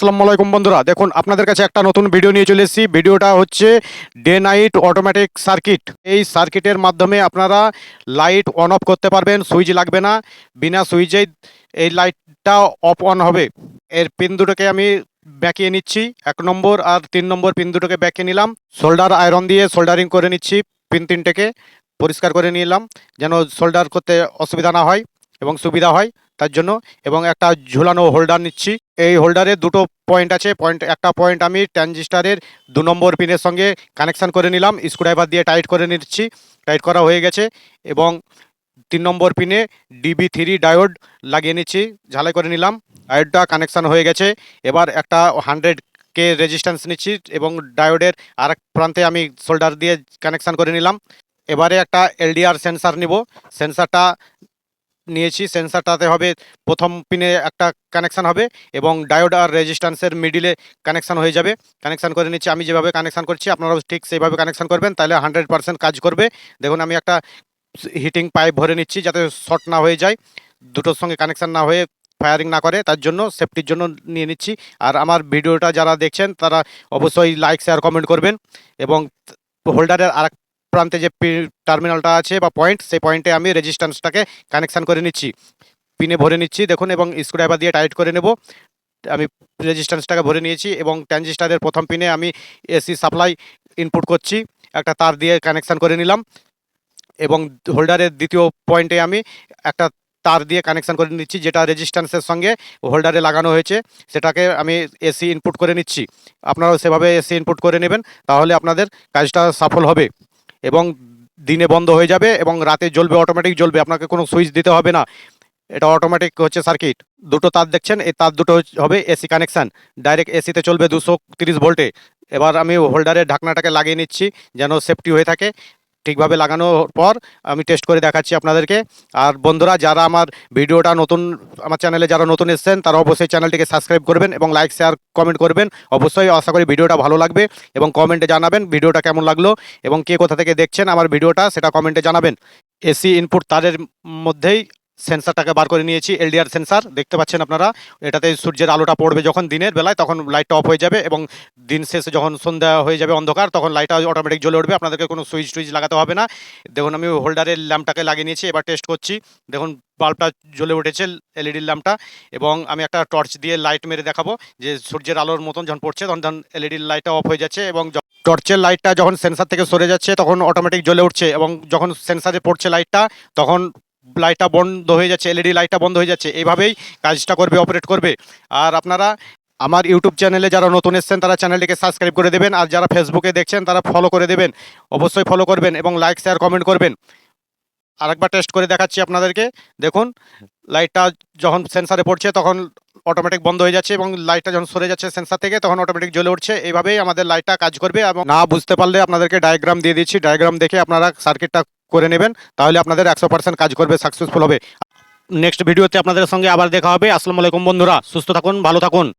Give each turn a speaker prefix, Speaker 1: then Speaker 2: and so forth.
Speaker 1: আসসালামু আলাইকুম বন্ধুরা। দেখুন, আপনাদের কাছে একটা নতুন ভিডিও নিয়ে চলে এসেছি। ভিডিওটা হচ্ছে ডে নাইট অটোমেটিক সার্কিট এই সার্কিটের মাধ্যমে আপনারা লাইট অন অফ করতে পারবেন সুইচ লাগবে না। বিনা সুইচেই এই লাইটটা অফ অন হবে। এর পিন দুটোকে আমি ব্যাকিয়ে নিচ্ছি। এক নম্বর আর তিন নম্বর পিন দুটোকে ব্যাকিয়ে নিলাম। সোল্ডার আয়রন দিয়ে সোল্ডারিং করে নিচ্ছি পিন তিনটেকে। পরিষ্কার করে নিলাম, যেন সোল্ডার করতে অসুবিধা না হয়। এবং সুবিধা হয় তার জন্য। এবং একটা ঝুলানো হোল্ডার নিচ্ছি। এই হোল্ডারে দুটো পয়েন্ট আছে। পয়েন্ট একটা পয়েন্ট আমি ট্রানজিস্টারের দু নম্বর পিনের সঙ্গে কানেকশান করে নিলাম। স্ক্রুড্রাইভার দিয়ে টাইট করে নিচ্ছি। টাইট করা হয়ে গেছে। এবং তিন নম্বর পিনে ডিবি থ্রি ডায়োড লাগিয়ে নিচ্ছি। ঝালাই করে নিলাম। ডায়োডটা কানেকশান হয়ে গেছে। এবার একটা হান্ড্রেড কে রেজিস্ট্যান্স নিচ্ছি এবং ডায়োডের আরেক প্রান্তে আমি সোল্ডার দিয়ে কানেকশান করে নিলাম। এবারে একটা এলডিআর সেন্সার নিব। সেন্সারটা নিয়েছি, সেন্সারটাতে হবে, প্রথম পিনে একটা কানেকশান হবে এবং ডায়োড আর রেজিস্ট্যান্সের মিডিলে কানেকশান হয়ে যাবে। কানেকশান করে নিচ্ছি, আমি যেভাবে কানেকশান করছি, আপনারাও ঠিক সেইভাবে কানেকশান করবেন, তাহলে হান্ড্রেড পার্সেন্ট কাজ করবে। দেখুন, আমি একটা হিটিং পাইপ ভরে নিচ্ছি যাতে শর্ট না হয়ে যায়, দুটোর সঙ্গে কানেকশান না হয়ে ফায়ারিং না করে, তার জন্য সেফটির জন্য নিয়ে নিচ্ছি। আর আমার ভিডিওটা যারা দেখছেন, তারা অবশ্যই লাইক শেয়ার কমেন্ট করবেন এবং হোল্ডারের আর প্রান্তে যে টার্মিনালটা আছে বা পয়েন্ট সেই পয়েন্টে আমি রেজিস্ট্যান্সটাকে কানেকশান করে নিচ্ছি। পিনে ভরে নিচ্ছি, দেখুন, এবং স্ক্রুড্রাইভার দিয়ে টাইট করে নেব। আমি রেজিস্ট্যান্সটাকে ভরে নিয়েছি এবং ট্রানজিস্টারের প্রথম পিনে আমি এসি সাপ্লাই ইনপুট করছি। একটা তার দিয়ে কানেকশান করে নিলাম এবং হোল্ডারের দ্বিতীয় পয়েন্টে আমি একটা তার দিয়ে কানেকশান করে নিচ্ছি, যেটা রেজিস্ট্যান্সের সঙ্গে হোল্ডারে লাগানো হয়েছে। সেটাকে আমি এসি ইনপুট করে নিচ্ছি। আপনারাও সেভাবে এসি ইনপুট করে নেবেন, তাহলে আপনাদের কাজটা সফল হবে। এবং দিনে বন্ধ হয়ে যাবে এবং রাতে জ্বলবে অটোমেটিক জ্বলবে, আপনাকে কোনো সুইচ দিতে হবে না। এটা অটোমেটিক হচ্ছে সার্কিট দুটো তার দেখছেন, এই তার দুটো হবে এসি কানেকশান ডাইরেক্ট এসিতে চলবে দুশো তিরিশ ভোল্টে এবার আমি হোল্ডারের ঢাকনাটাকে লাগিয়ে নিচ্ছি, যেন সেফটি হয়ে থাকে। ঠিকভাবে লাগানোর পর আমি টেস্ট করে দেখাচ্ছি আপনাদেরকে। আর বন্ধুরা, যারা আমার ভিডিওটা নতুন, আমার চ্যানেলে যারা নতুন এসছেন, তারা অবশ্যই চ্যানেলটিকে সাবস্ক্রাইব করবেন এবং লাইক শেয়ার কমেন্ট করবেন। অবশ্যই আশা করি ভিডিওটা ভালো লাগবে এবং কমেন্টে জানাবেন ভিডিওটা কেমন লাগল এবং কে কোথা থেকে দেখছেন আমার ভিডিওটা, সেটা কমেন্টে জানাবেন। এসি ইনপুট তারের মধ্যেই সেন্সারটাকে বার করে নিয়েছি, এলডিআর সেন্সার, দেখতে পাচ্ছেন আপনারা। এটাতে সূর্যের আলোটা পড়বে যখন দিনের বেলায়, তখন লাইটটা অফ হয়ে যাবে এবং দিন শেষে যখন সন্ধ্যা হয়ে যাবে অন্ধকার, তখন লাইটটা অটোমেটিক জ্বলে উঠবে। আপনাদেরকে কোনো সুইচ টুইচ লাগাতে হবে না। দেখুন, আমি হোল্ডারের ল্যাম্পটাকে লাগিয়ে নিয়েছি, এবার টেস্ট করছি। দেখুন বাল্বটা জ্বলে উঠেছে এলইডির ল্যাম্পটা এবং আমি একটা টর্চ দিয়ে লাইট মেরে দেখাবো যে সূর্যের আলোর মতন যখন পড়ছে, তখন তখন এলইডির লাইটটা অফ হয়ে যাচ্ছে এবং টর্চের লাইটটা যখন সেন্সার থেকে সরে যাচ্ছে, তখন অটোমেটিক জ্বলে উঠছে এবং যখন সেন্সারে পড়ছে লাইটটা তখন লাইটটা বন্ধ হয়ে যাচ্ছে এলইডি লাইটটা বন্ধ হয়ে যাচ্ছে এইভাবেই কাজটা করবে অপারেট করবে। আর আপনারা আমার ইউটিউব চ্যানেলে যারা নতুন এসেছেন, তারা চ্যানেলটিকে সাবস্ক্রাইব করে দেবেন, আর যারা ফেসবুকে দেখছেন, তারা ফলো করে দেবেন, অবশ্যই ফলো করবেন এবং লাইক শেয়ার কমেন্ট করবেন। আরেকবার টেস্ট করে দেখাচ্ছি আপনাদেরকে, দেখুন, লাইটটা যখন সেন্সারে পড়ছে, তখন অটোমেটিক বন্ধ হয়ে যাচ্ছে এবং লাইটটা যখন সরে যাচ্ছে সেন্সার থেকে, তখন অটোমেটিক জ্বলে উঠছে এইভাবেই আমাদের লাইটটা কাজ করবে এবং না বুঝতে পারলে আপনাদেরকে ডায়াগ্রাম দিয়ে দিচ্ছি। ডায়াগ্রাম দেখে আপনারা সার্কিটটা করে নেবেন, তাহলে আপনাদের একশো পার্সেন্ট কাজ করবে সাকসেসফুল হবে। নেক্সট ভিডিওতে আপনাদের সঙ্গে আবার দেখা হবে। আসসালামু আলাইকুম বন্ধুরা, সুস্থ থাকুন, ভালো থাকুন।